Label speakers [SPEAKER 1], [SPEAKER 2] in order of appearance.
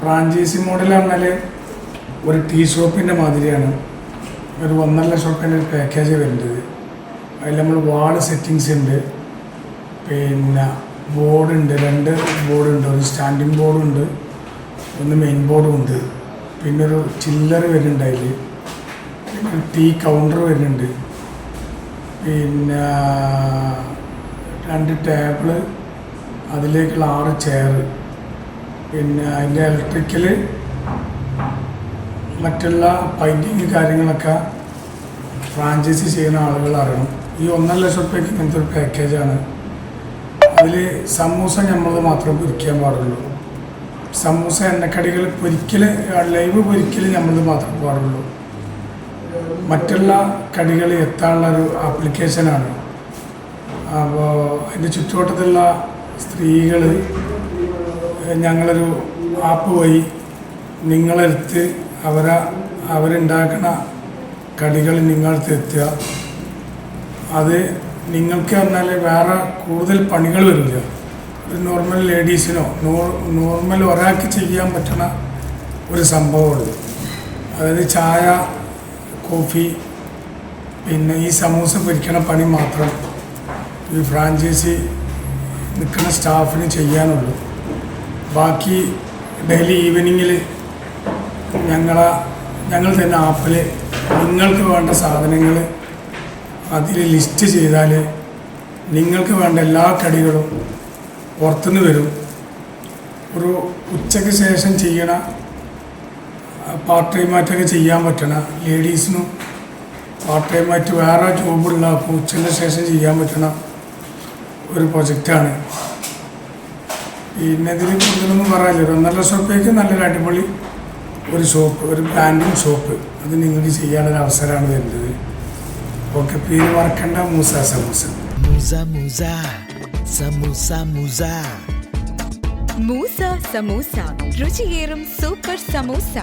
[SPEAKER 1] Franchise model പറഞ്ഞാൽ ഒരു tea ഷോപ്പിന്റെ മാതിരിയാണ്. ഒരു ഒന്നര ലക്ഷം റുപ്യന്റെ ഒരു പാക്കേജ് വരുന്നത്. അതിൽ നമ്മൾ വാൾ സെറ്റിങ്സ് ഉണ്ട്. പിന്നെ ബോർഡ് ഉണ്ട്. രണ്ട് ബോർഡ് ഉണ്ട്. ഒരു സ്റ്റാൻഡിങ് ബോർഡും ഉണ്ട്. ഒന്ന് മെയിൻ ബോർഡും ഉണ്ട്. പിന്നെ ഒരു ചില്ലർ വരുന്നുണ്ട് അതിൽ പിന്നെ ടീ കൗണ്ടർ വരുന്നുണ്ട്. പിന്നെ രണ്ട് ടേബിൾ അതിലേക്കുള്ള ആറ് ചെയർ പിന്നെ അതിന്റെ ഇലക്ട്രിക്കൽ മറ്റുള്ള പൈന്റിങ് കാര്യങ്ങളൊക്കെ ഫ്രാഞ്ചൈസി ചെയ്യുന്ന ആളുകൾ അറിയണം. ഈ ഒന്നര ലക്ഷം റുപ്യക്ക് ഇങ്ങനത്തെ ഒരു പാക്കേജാണ് അതിൽ സമൂസ നമ്മൾ മാത്രം പൊരിക്കാൻ പാടുള്ളൂ. സമൂസ എണ്ണക്കടികൾ പൊരിക്കൽ ലൈവ് പൊരിക്കൽ നമ്മൾ മാത്രം പാടുള്ളൂ. മറ്റുള്ള കടികൾ എത്താനുള്ള ഒരു ആപ്ലിക്കേഷനാണ് അപ്പോൾ അതിന്റെ ചുറ്റുവട്ടത്തുള്ള സ്ത്രീകൾ ഞങ്ങളൊരു ആപ്പ് വഴി നിങ്ങളെടുത്ത് അവരെ അവരുണ്ടാക്കുന്ന കടികൾ നിങ്ങളടുത്ത് എത്തുക. അത് നിങ്ങൾക്ക് പറഞ്ഞാൽ വേറെ കൂടുതൽ പണികൾ വരില്ല. ഒരു നോർമൽ ലേഡീസിനോ നോർമൽ ഒരാൾക്ക് ചെയ്യാൻ പറ്റുന്ന ഒരു സംഭവമുള്ളൂ അതായത് ചായ കോഫി പിന്നെ ഈ സമൂസ പൊരിക്കണ പണി മാത്രം ഈ ഫ്രാഞ്ചൈസി നിൽക്കുന്ന സ്റ്റാഫിന് ചെയ്യാനുള്ളൂ. ബാക്കി ഡെയിലി ഈവനിങ്ങിൽ ഞങ്ങളെ ഞങ്ങൾ തന്നെ ആപ്പിൽ നിങ്ങൾക്ക് വേണ്ട സാധനങ്ങൾ അതിൽ ലിസ്റ്റ് ചെയ്താൽ നിങ്ങൾക്ക് വേണ്ട എല്ലാ കടികളും പുറത്തുനിന്ന് വരും. ഒരു ഉച്ചയ്ക്ക് ശേഷം ചെയ്യണ പാർട്ട് ടൈം ടൈമായിട്ടൊക്കെ ചെയ്യാൻ പറ്റണ ലേഡീസിനും പാർട്ട് ടൈം ടൈമായിട്ട് വേറെ ജോബുള്ള ഉച്ചയ്ക്ക് ശേഷം ചെയ്യാൻ പറ്റണ ഒരു പ്രൊജക്റ്റാണ്. പിന്നെ ഇതിൽ കൂടുതലൊന്നും പറയാനില്ല. ഒരു ഒന്നര ലക്ഷം റുപ്യക്ക് നല്ലൊരു അടിപൊളി ഒരു ഷോപ്പ് ഒരു ബ്രാൻഡിങ് ഷോപ്പ്. അത് നിങ്ങൾക്ക് ചെയ്യാനൊരു അവസരമാണ് വരുന്നത് ഓക്കെ പേര് മറക്കണ്ട. മൂസ സമൂസ.
[SPEAKER 2] മൂസ മൂസ. സമൂസ മൂസ.
[SPEAKER 3] മൂസ സമൂസ. രുചിയേറും സൂപ്പർ സമൂസ.